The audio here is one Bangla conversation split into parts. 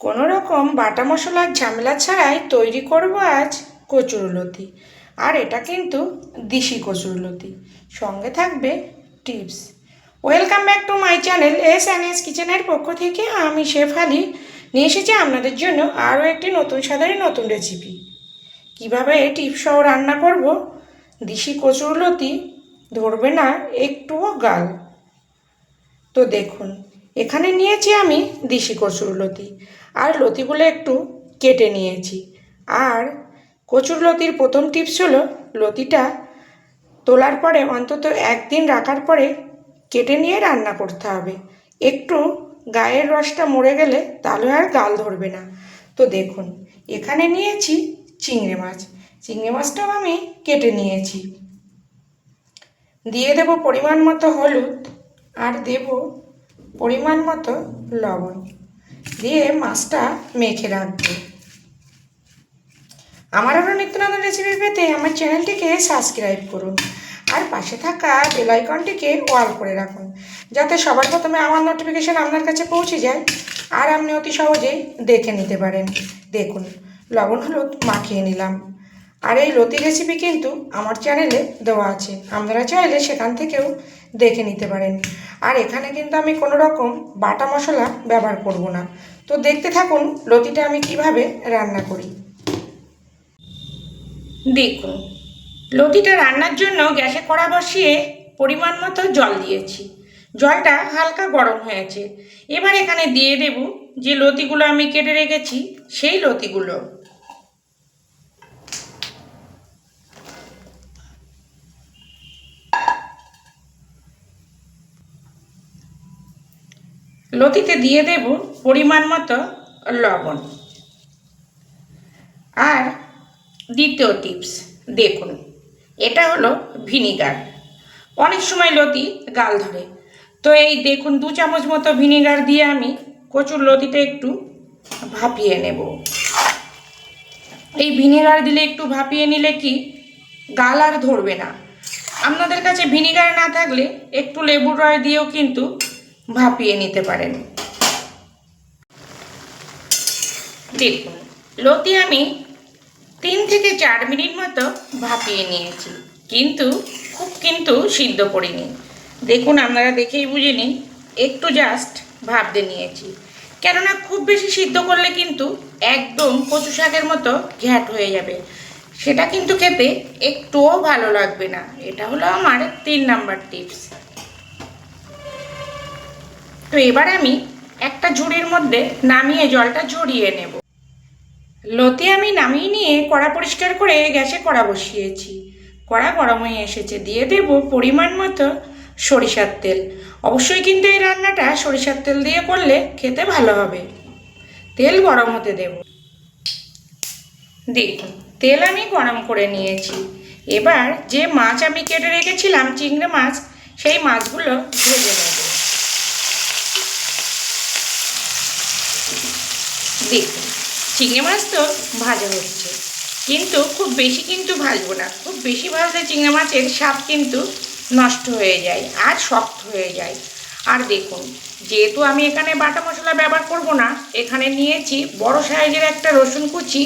কোনো রকম বাটা মশলার ঝামেলা ছাড়াই তৈরি করব আজ কচুরলতি আর এটা কিন্তু দিশি কচুরলতি সঙ্গে থাকবে tips. Welcome back to my channel S and S কিচেনের পক্ষ থেকে আমি শেফ আলি। নিয়ে এসেছি আপনাদের জন্য আরও একটি নতুন সাধারণ নতুন রেসিপি। কীভাবে টিপস সহ রান্না করব? দিশি কচুরলতি ধরবে না, একটুও গাল। তো দেখুন, এখানে নিয়েছি আমি দিশি কচুর লতি। আর লতিগুলো একটু কেটে নিয়েছি। আর কচুর লতির প্রথম টিপস হলো লতিটা তোলার পরে অন্তত একদিন রাখার পরে কেটে নিয়ে রান্না করতে হবে। একটু গায়ের রসটা মরে গেলে তাহলে আর গাল ধরবে না। তো দেখুন, এখানে নিয়েছি চিংড়ি মাছ। চিংড়ি মাছটাও আমি কেটে নিয়েছি। দিয়ে দেব পরিমাণ মতো হলুদ আর দেব পরিমাণ মতো লবণ। দিয়ে মাছটা মেখে রাখব। আমার আরও নিত্য নতুন রেসিপি পেতে আমার চ্যানেলটিকে সাবস্ক্রাইব করুন আর পাশে থাকা বেল আইকনটিকে অল করে রাখুন, যাতে সবার প্রথমে আমার নোটিফিকেশান আপনার কাছে পৌঁছে যায় আর আপনি অতি সহজেই দেখে নিতে পারেন। দেখুন, লবণ হলুদ মাখিয়ে নিলাম। আর এই লতি রেসিপি কিন্তু আমার চ্যানেলে দেওয়া আছে। আপনারা চাইলে সেখান থেকেও দেখে নিতে পারেন। আর এখানে কিন্তু আমি কোনো রকম বাটা মশলা ব্যবহার করব না। তো দেখতে থাকুন লতিটা আমি কীভাবে রান্না করি। দেখুন লতিটা রান্নার জন্য গ্যাসে কড়া বসিয়ে পরিমাণ মতো জল দিয়েছি। জলটা হালকা গরম হয়েছে। এবার এখানে দিয়ে দেব যে লতিগুলো আমি কেটে রেখেছি, সেই লতিগুলো। লতিতে দিয়ে দেব পরিমাণ মতো লবণ। আর দ্বিতীয় টিপস দেখুন, এটা হলো ভিনিগার অনেক সময় লতি গাল ধরে। তো এই দেখুন, দু চামচ মতো ভিনিগার দিয়ে আমি কচুর লতিটা একটু ভাপিয়ে নেব। এই ভিনিগার দিলে একটু ভাপিয়ে নিলে কি, গাল আর ধরবে না। আপনাদের কাছে ভিনিগার না থাকলে একটু লেবুর রস দিয়েও কিন্তু ভাপিয়ে নিতে পারেন। দেখুন, লতি আমি তিন থেকে চার মিনিট মতো ভাপিয়ে নিয়েছি। কিন্তু, খুব কিন্তু সিদ্ধ করিনি। দেখুন, আপনারা দেখেই বুঝে নিন, একটু জাস্ট ভাবতে নিয়েছি। কেননা, খুব বেশি সিদ্ধ করলে কিন্তু একদম কচু শাকের মতো ঘ্যাট হয়ে যাবে। সেটা কিন্তু খেতে একটুও ভালো লাগবে না। এটা হলো আমার তিন নাম্বার টিপস তো এবার আমি একটা ঝুড়ির মধ্যে নামিয়ে জলটা ঝরিয়ে নেব। লতি আমি নামিয়ে নিয়ে কড়া পরিষ্কার করে গ্যাসে কড়া বসিয়েছি। কড়া গরম হয়ে এসেছে। দিয়ে দেব পরিমাণ মতো সরিষার তেল। অবশ্যই কিন্তু এই রান্নাটা সরিষার তেল দিয়ে করলে খেতে ভালো হবে। তেল গরম হতে দেব। দেখুন তেল আমি গরম করে নিয়েছি। এবার যে মাছ আমি কেটে রেখেছিলাম, চিংড়ি মাছ, সেই মাছগুলো ভেজে নেব। দেখুন, চিংড়ি মাছ তো ভাজা হচ্ছে, কিন্তু খুব বেশি কিন্তু ভাজবো না। খুব বেশি ভাজলে চিংড়ি মাছের স্বাদ কিন্তু নষ্ট হয়ে যায় আর শক্ত হয়ে যায়। আর দেখুন, যেহেতু আমি এখানে বাটা মশলা ব্যবহার করব না, এখানে নিয়েছি বড় সাইজের একটা রসুন কুচি,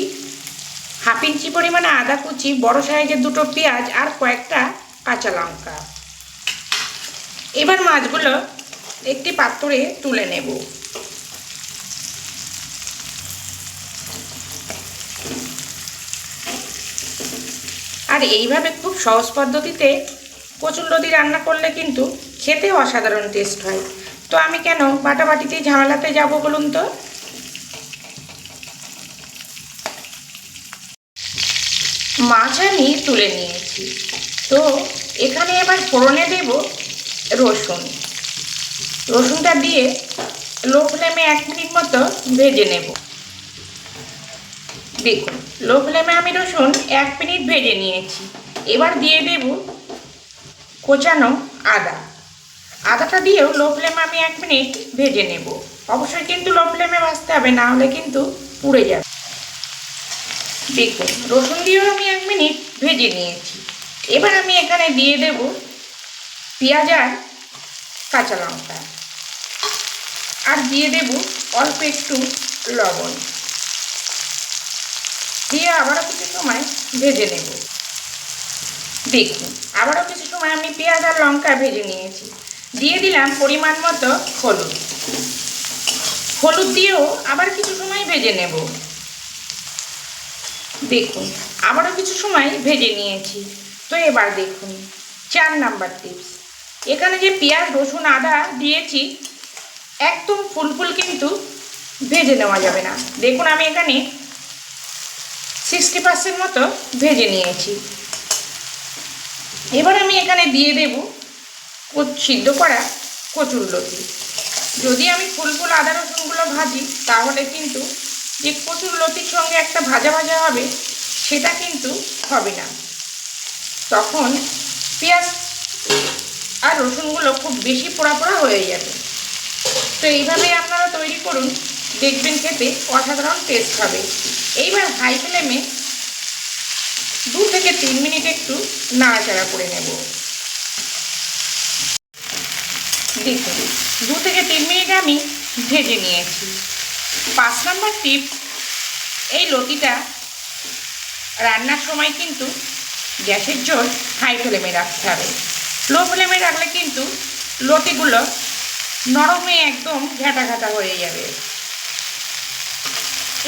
হাফ ইঞ্চি পরিমাণে আদা কুচি, বড় সাইজের দুটো পেঁয়াজ আর কয়েকটা কাঁচা লঙ্কা। এবার মাছগুলো একটি পাত্রে তুলে নেব। আর এইভাবে খুব সহজ পদ্ধতিতে কচুরলতি রান্না করলে কিন্তু খেতে অসাধারণ টেস্ট হয়। তো আমি কেন বাটাবাটিতে ঝামেলাতে যাব বলুন তো? মাছ আমি তুলে নিয়েছি। তো এখানে এবার ফোড়নে দেব রসুন। রসুনটা দিয়ে লো ফ্লেমে এক মিনিট মতো ভেজে নেব। দেখুন লো ফ্লেমে আমি রসুন এক মিনিট ভেজে নিয়েছি। এবার দিয়ে দেব কোচানো আদা। আদাটা দিয়েও লো ফ্লেমে আমি এক মিনিট ভেজে নেব। অবশ্যই কিন্তু লো ফ্লেমে ভাজতে হবে, না হলে কিন্তু পুড়ে যাবে। দেখুন, রসুন দিয়েও আমি এক মিনিট ভেজে নিয়েছি। এবার আমি এখানে দিয়ে দেব পেঁয়াজ আর কাঁচা লঙ্কা। আর দিয়ে দেব অল্প একটু লবণ। দিয়ে আবারও কিছু সময় ভেজে নেব। দেখুন, আবারও কিছু সময় আমি পেঁয়াজ আর লঙ্কা ভেজে নিয়েছি। দিয়ে দিলাম পরিমাণ মতো হলুদ। হলুদ দিয়েও আবার কিছু সময় ভেজে নেব। দেখুন, আবারও কিছু সময় ভেজে নিয়েছি। তো এবার দেখুন, চার নাম্বার টিপস এখানে যে পেঁয়াজ, রসুন, আদা দিয়েছি, একদম ফুল ফুল কিন্তু ভেজে নেওয়া যাবে না। দেখুন, আমি এখানে সিক্সটি পার্সেন্ট মতো ভেজে নিয়েছি। এবার আমি এখানে দিয়ে দেব সিদ্ধ করা কচুর লতি। যদি আমি ফুল ফুল আদা, রসুনগুলো ভাজি, তাহলে কিন্তু যে কচুর লতির সঙ্গে একটা ভাজা ভাজা হবে, সেটা কিন্তু হবে না। তখন পেঁয়াজ আর রসুনগুলো খুব বেশি পোড়া পোড়া হয়ে যাবে। তো এইভাবে আপনারা তৈরি করুন, দেখবেন খেতে অসাধারণ টেস্ট হবে। এইবার হাই ফ্লেমে দু থেকে তিন মিনিট একটু নাড়াচাড়া করে নেব। দেখুন, দু থেকে তিন মিনিট আমি ভেজে নিয়েছি। পাঁচ নম্বর টিপ, এই লতিটা রান্নার সময় কিন্তু গ্যাসের জল হাই ফ্লেমে রাখতে হবে। লো ফ্লেমে রাখলে কিন্তু লতিগুলো নরমে একদম ঘাটা ঘাটা হয়ে যাবে।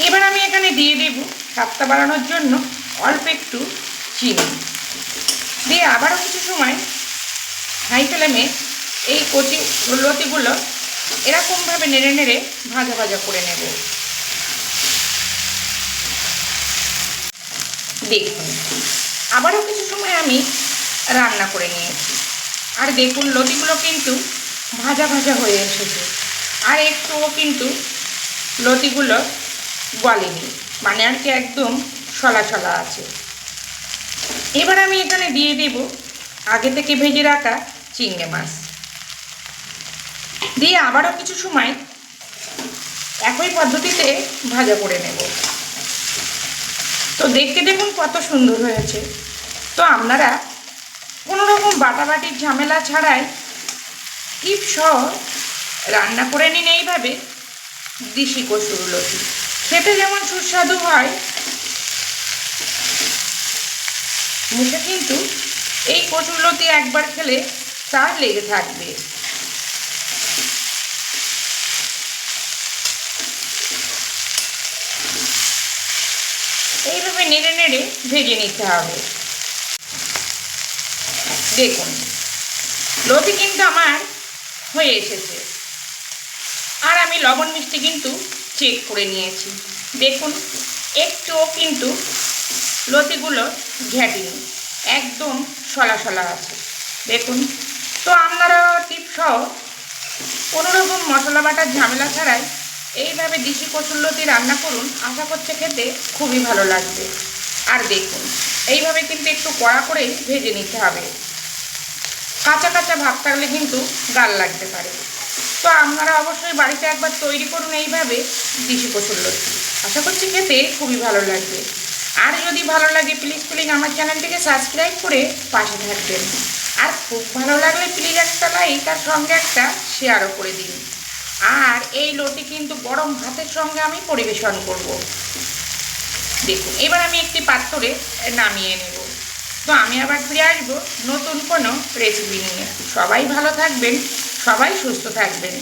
এবার আমি এখানে দিয়ে দেব স্বাদটা বাড়ানোর জন্য অল্প একটু চিনি। দিয়ে আবারও কিছু সময় হাই ফ্লেমে এই কচি লতিগুলো এরকমভাবে নেড়ে নেড়ে ভাজা ভাজা করে নেব। দেখুন, আবারও কিছু সময় আমি রান্না করে নিয়েছি। আর দেখুন, লতিগুলো কিন্তু ভাজা ভাজা হয়ে এসেছে। আর একটুও কিন্তু লতিগুলো গলেনি। মানে আর কি একদম ছলা ছলা আছে। এবার আমি এখানে দিয়ে দেব আগে থেকে ভেজে রাখা চিংড়ি মাছ। দিয়ে আবারও কিছু সময় একই পদ্ধতিতে ভাজা করে নেব। তো দেখতে দেখুন কত সুন্দর হয়েছে। তো আপনারা কোনো রকম বাটাবাটির ঝামেলা ছাড়াই টিপ সহ রান্না করে নিন এইভাবে দিশি কসুর লতি খেতে যেমন সুস্বাদু হয়, মুখে কিন্তু এই কচুর লতি একবার খেলে তার লেগে থাকবে। এইভাবে নেড়ে নেড়ে ভেজে নিতে হবে। দেখুন, লতি কিন্তু আমার হয়ে এসেছে। আর আমি লবণ মিষ্টি কিন্তু চেক করে নিয়েছি। দেখুন, একটুও কিন্তু লতিগুলো ঘ্যাটিনি একদম সলা সলা আছে। দেখুন, তো আপনারা টিপ সহ কোনো রকম মশলা বাটার ঝামেলা ছাড়াই এইভাবে দিশি লতি রান্না করুন, আশা করছে খেতে খুবই ভালো লাগবে। আর দেখুন, এইভাবে কিন্তু একটু কড়া করে ভেজে নিতে হবে। কাঁচা কাঁচা ভাব থাকলে কিন্তু গাল লাগতে পারে। তো আপনারা অবশ্যই বাড়িতে একবার তৈরি করুন এইভাবে দিশি কচুর লতি আশা করছি খেতে খুবই ভালো লাগবে। আর যদি ভালো লাগে প্লিজ প্লিজ আমার চ্যানেলটিকে সাবস্ক্রাইব করে পাশে থাকবেন। আর খুব ভালো লাগলে প্লিজ একটা লাইক আর সঙ্গে একটা শেয়ারও করে দিন। আর এই লতি কিন্তু গরম ভাতের সঙ্গে আমি পরিবেশন করব। দেখুন, এবার আমি একটি পাত্রে নামিয়ে নেব। তো আমি আবার ফিরে আসব নতুন কোনো রেসিপি নিয়ে। সবাই ভালো থাকবেন। সবাই সুস্থ থাকবেন।